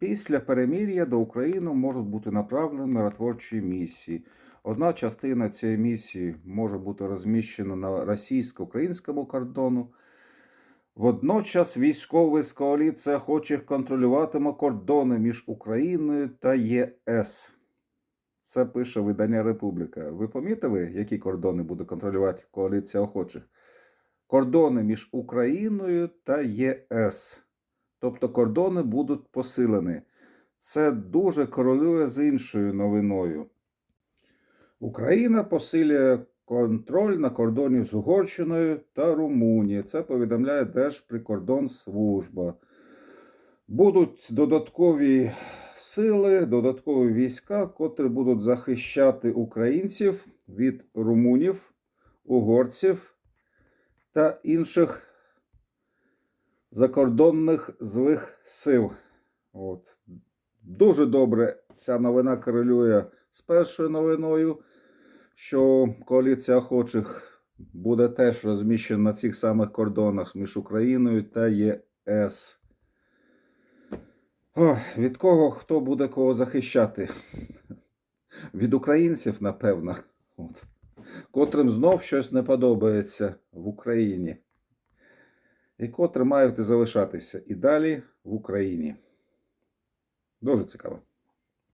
Після перемир'я до України можуть бути направлені миротворчі місії. Одна частина цієї місії може бути розміщена на російсько-українському кордону. Водночас військовий з коаліції охочих контролюватиме кордони між Україною та ЄС. Це пише видання Републіка. Ви помітили, які кордони буде контролювати коаліція охочих? Кордони між Україною та ЄС. Тобто кордони будуть посилені. Це дуже корелює з іншою новиною. Україна посилює контроль на кордоні з Угорщиною та Румунією. Це повідомляє Держприкордонслужба. Будуть додаткові сили, додаткові війська, котрі будуть захищати українців від румунів, угорців та інших закордонних злих сил. От. Дуже добре ця новина корелює з першою новиною, що коаліція охочих буде теж розміщена на цих самих кордонах між Україною та ЄС. Ох, від кого хто буде кого захищати? Від українців, напевно, От. котрим знов щось не подобається в Україні і котрі мають залишатися і далі в Україні. Дуже цікаво.